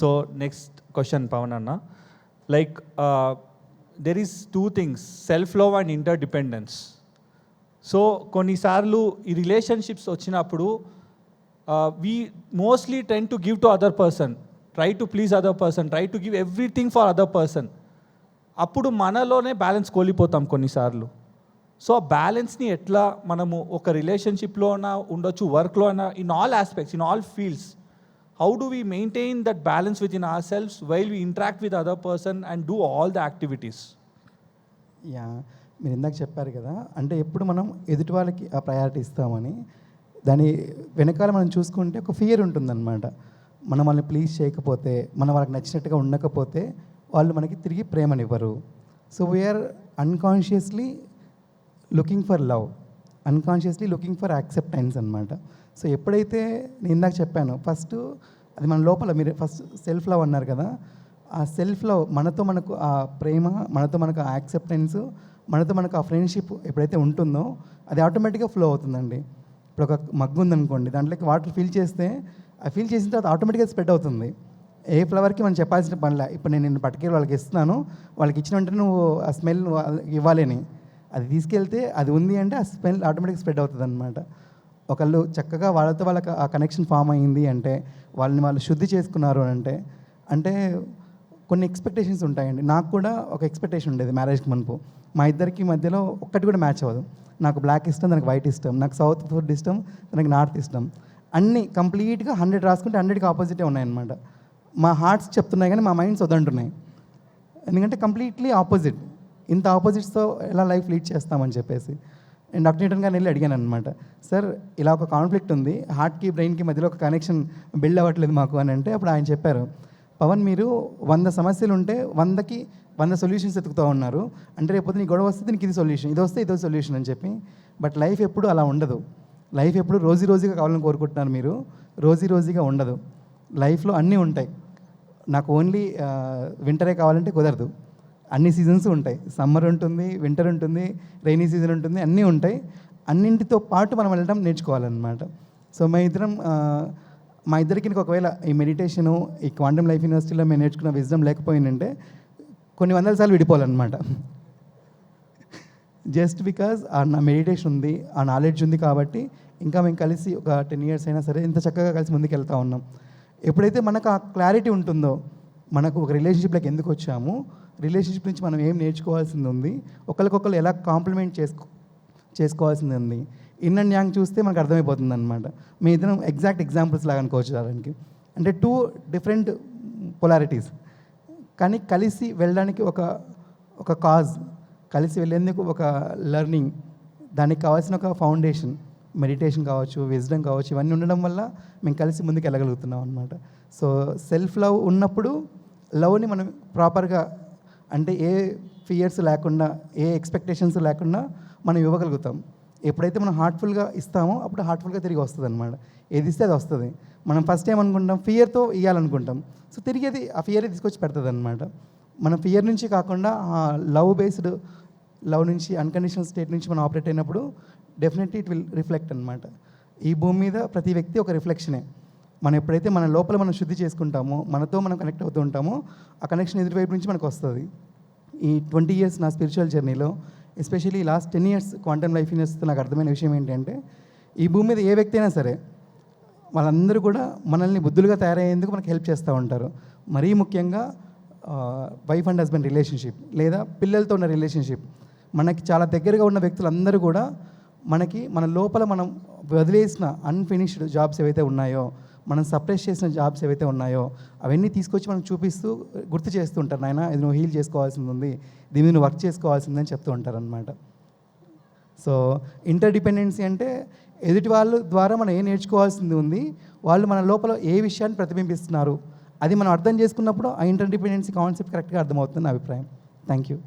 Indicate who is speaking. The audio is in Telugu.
Speaker 1: సో నెక్స్ట్ క్వశ్చన్ పవన్ అన్న. Like there is two things self love and interdependence so కొన్నిసార్లు ఈ రిలేషన్షిప్స్ వచ్చినప్పుడు we mostly tend to give to other person try to please other person try to give everything for other person అప్పుడు మనలోనే బ్యాలెన్స్ కోల్పోతాం కొన్నిసార్లు. సో ఆ బ్యాలెన్స్ని ఎట్లా మనము ఒక రిలేషన్షిప్లో అయినా ఉండొచ్చు వర్క్లో అయినా in all aspects in all fields how do we maintain that balance within our selfs while we interact with other person and do all the activities
Speaker 2: yeah మీరు ఇందాక చెప్పారు కదా అంటే ఎప్పుడు మనం ఎదుటి వాళ్ళకి ఆ ప్రయారిటీ ఇస్తామని దాని వెనకాల మనం చూసుకుంటే ఒక ఫియర్ ఉంటుందన్నమాట. మనం వాళ్ళని ప్లీజ్ చేయకపోతే మనం వాళ్ళకి నచ్చినట్టుగా ఉండకపోతే వాళ్ళు మనకి తిరిగి ప్రేమనివ్వరు. So we are unconsciously looking for love unconsciously looking for acceptance అనమాట సో ఎప్పుడైతే నేను ఇందాక చెప్పాను ఫస్ట్ అది మన లోపల మీరు ఫస్ట్ సెల్ఫ్ లవ్ అన్నారు కదా ఆ సెల్ఫ్ లవ్ మనతో మనకు ఆ ప్రేమ మనతో మనకు ఆ యాక్సెప్టెన్స్ మనతో మనకు ఆ ఫ్రెండ్షిప్ ఎప్పుడైతే ఉంటుందో అది ఆటోమేటిక్గా ఫ్లో అవుతుందండి. ఇప్పుడు ఒక మగ్గు ఉందనుకోండి దాంట్లోకి వాటర్ ఫిల్ చేస్తే ఆ ఫిల్ చేసిన తర్వాత ఆటోమేటిక్గా స్ప్రెడ్ అవుతుంది. ఏ ఫ్లవర్కి మనం చెప్పాల్సిన పనిలే ఇప్పుడు నేను నిన్ను పట్టుకెళ్ళి వాళ్ళకి ఇస్తున్నాను వాళ్ళకి ఇచ్చిన వెంటనే నువ్వు ఆ స్మెల్ ఇవ్వాలి అని అది తీసుకెళ్తే అది ఉంది అంటే ఆ స్మెల్ ఆటోమేటిక్గా స్ప్రెడ్ అవుతుంది అనమాట ఒకళ్ళు చక్కగా వాళ్ళతో వాళ్ళకి ఆ కనెక్షన్ ఫామ్ అయ్యింది అంటే వాళ్ళని వాళ్ళు శుద్ధి చేసుకున్నారు అని అంటే అంటే కొన్ని ఎక్స్పెక్టేషన్స్ ఉంటాయండి. నాకు కూడా ఒక ఎక్స్పెక్టేషన్ ఉండేది మ్యారేజ్కి మునుపు. మా ఇద్దరికి మధ్యలో ఒక్కటి కూడా మ్యాచ్ అవ్వదు. నాకు బ్లాక్ ఇష్టం దానికి వైట్ ఇష్టం. నాకు సౌత్ ఫుడ్ ఇష్టం దానికి నార్త్ ఇష్టం. అన్నీ కంప్లీట్గా హండ్రెడ్ రాసుకుంటే హండ్రెడ్కి ఆపోజిటే ఉన్నాయన్నమాట. మా హార్ట్స్ చెప్తున్నాయి కానీ మా మైండ్స్ వదంటున్నాయి. ఎందుకంటే కంప్లీట్లీ ఆపోజిట్ ఇంత ఆపోజిట్స్తో ఎలా లైఫ్ లీడ్ చేస్తామని చెప్పేసి. నేను డాక్టర్ న్యూటన్ గారిని వెళ్ళి అడిగాను అనమాట సార్ ఇలా ఒక కాన్ఫ్లిక్ట్ ఉంది. హార్ట్కి బ్రెయిన్కి మధ్యలో ఒక కనెక్షన్ బిల్డ్ అవ్వట్లేదు మాకు అని అంటే అప్పుడు ఆయన చెప్పారు. పవన్ మీరు వంద సమస్యలు ఉంటే వందకి వంద సొల్యూషన్స్ ఎతుకుతూ ఉన్నారు. అంటే రేపు నీ గొడవ వస్తే దీనికి ఇది సొల్యూషన్ ఇది వస్తే ఇదో సొల్యూషన్ అని చెప్పి. బట్ లైఫ్ ఎప్పుడు అలా ఉండదు. లైఫ్ ఎప్పుడు రోజీ రోజీగా కావాలని కోరుకుంటున్నారు మీరు. రోజీ రోజీగా ఉండదు. లైఫ్లో అన్నీ ఉంటాయి. నాకు ఓన్లీ వింటరే కావాలంటే కుదరదు. అన్ని సీజన్స్ ఉంటాయి. సమ్మర్ ఉంటుంది వింటర్ ఉంటుంది రైనీ సీజన్ ఉంటుంది అన్నీ ఉంటాయి. అన్నింటితో పాటు మనం వెళ్ళడం నేర్చుకోవాలన్నమాట. సో మా ఇద్దరం మా ఇద్దరికి ఒకవేళ ఈ మెడిటేషను ఈ క్వాంటమ్ లైఫ్ యూనివర్సిటీలో మేము నేర్చుకున్న విజ్డమ్ లేకపోయిందంటే కొన్ని వందల సార్లు విడిపోవాలన్నమాట. జస్ట్ బికాజ్ ఆ నా మెడిటేషన్ ఉంది ఆ నాలెడ్జ్ ఉంది కాబట్టి ఇంకా మేము కలిసి ఒక టెన్ ఇయర్స్ అయినా సరే ఇంత చక్కగా కలిసి ముందుకు వెళ్తూ ఉన్నాం. ఎప్పుడైతే మనకు ఆ క్లారిటీ ఉంటుందో మనకు ఒక రిలేషన్షిప్లోకి ఎందుకు వచ్చాము? రిలేషన్షిప్ నుంచి మనం ఏం నేర్చుకోవాల్సింది ఉంది? ఒకరికొకరు ఎలా కాంప్లిమెంట్ చేసుకో చేసుకోవాల్సింది ఉంది? ఇన్ అండ్ యాంగ్ చూస్తే మనకు అర్థమైపోతుంది అనమాట మీ ఇద్దరం ఎగ్జాక్ట్ ఎగ్జాంపుల్స్ లాగా అనుకోవచ్చు దానికి అంటే టూ డిఫరెంట్ పొలారిటీస్ కానీ కలిసి వెళ్ళడానికి ఒక ఒక కాజ్ కలిసి వెళ్ళేందుకు ఒక లెర్నింగ్ దానికి కావాల్సిన ఒక ఫౌండేషన్ మెడిటేషన్ కావచ్చు విజ్డమ్ కావచ్చు ఇవన్నీ ఉండడం వల్ల మేము కలిసి ముందుకు వెళ్ళగలుగుతున్నాం అనమాట సో సెల్ఫ్ లవ్ ఉన్నప్పుడు లవ్ని మనం ప్రాపర్గా అంటే ఏ ఫియర్స్ లేకుండా ఏ ఎక్స్పెక్టేషన్స్ లేకుండా మనం ఇవ్వగలుగుతాం. ఎప్పుడైతే మనం హార్ట్ఫుల్గా ఇస్తామో అప్పుడు హార్ట్ఫుల్గా తిరిగి వస్తుంది అనమాట ఏది ఇస్తే అది వస్తుంది. మనం ఫస్ట్ టైం అనుకుంటాం ఫియర్తో ఇవ్వాలనుకుంటాం సో తిరిగి అది ఆ ఫియర్ తీసుకొచ్చి పెడుతుంది అనమాట మనం ఫియర్ నుంచి కాకుండా లవ్ బేస్డ్ లవ్ నుంచి అన్కండిషనల్ స్టేట్ నుంచి మనం ఆపరేట్ అయినప్పుడు డెఫినెట్లీ ఇట్ విల్ రిఫ్లెక్ట్ అనమాట ఈ భూమి మీద ప్రతి వ్యక్తి ఒక రిఫ్లెక్షనే మనం ఎప్పుడైతే మన లోపల మనం శుద్ధి చేసుకుంటామో మనతో మనం కనెక్ట్ అవుతూ ఉంటామో ఆ కనెక్షన్ ఎదురువైపు నుంచి మనకు వస్తుంది. ఈ ట్వంటీ ఇయర్స్ నా స్పిరిచువల్ జర్నీలో especially last ten years quantum life university నాకు అర్థమైన విషయం ఏంటంటే ఈ భూమి మీద ఏ వ్యక్తి అయినా సరే వాళ్ళందరూ కూడా మనల్ని బుద్ధులుగా తయారయ్యేందుకు మనకు హెల్ప్ చేస్తూ ఉంటారు. మరీ ముఖ్యంగా వైఫ్ అండ్ హస్బెండ్ రిలేషన్షిప్ లేదా పిల్లలతో ఉన్న రిలేషన్షిప్ మనకి చాలా దగ్గరగా ఉన్న వ్యక్తులందరూ కూడా మనకి మన లోపల మనం వదిలేసిన అన్ఫినిష్డ్ జాబ్స్ ఏవైతే ఉన్నాయో మనం సప్రెస్ చేసిన జాబ్స్ ఏవైతే ఉన్నాయో అవన్నీ తీసుకొచ్చి మనం చూపిస్తూ గుర్తు చేస్తూ ఉంటారు. నాయన ఇది నువ్వు హీల్ చేసుకోవాల్సింది ఉంది. దీని మీద నువ్వు వర్క్ చేసుకోవాల్సిందని చెప్తూ ఉంటారు అనమాట సో ఇంటర్డిపెండెన్సీ అంటే ఎదుటి వాళ్ళ ద్వారా మనం ఏం నేర్చుకోవాల్సింది ఉంది వాళ్ళు మన లోపల ఏ విషయాన్ని ప్రతిబింబిస్తున్నారు అది మనం అర్థం చేసుకున్నప్పుడు ఆ ఇంటర్డిపెండెన్సీ కాన్సెప్ట్ కరెక్ట్గా అర్థమవుతుంది నా అభిప్రాయం. Thank you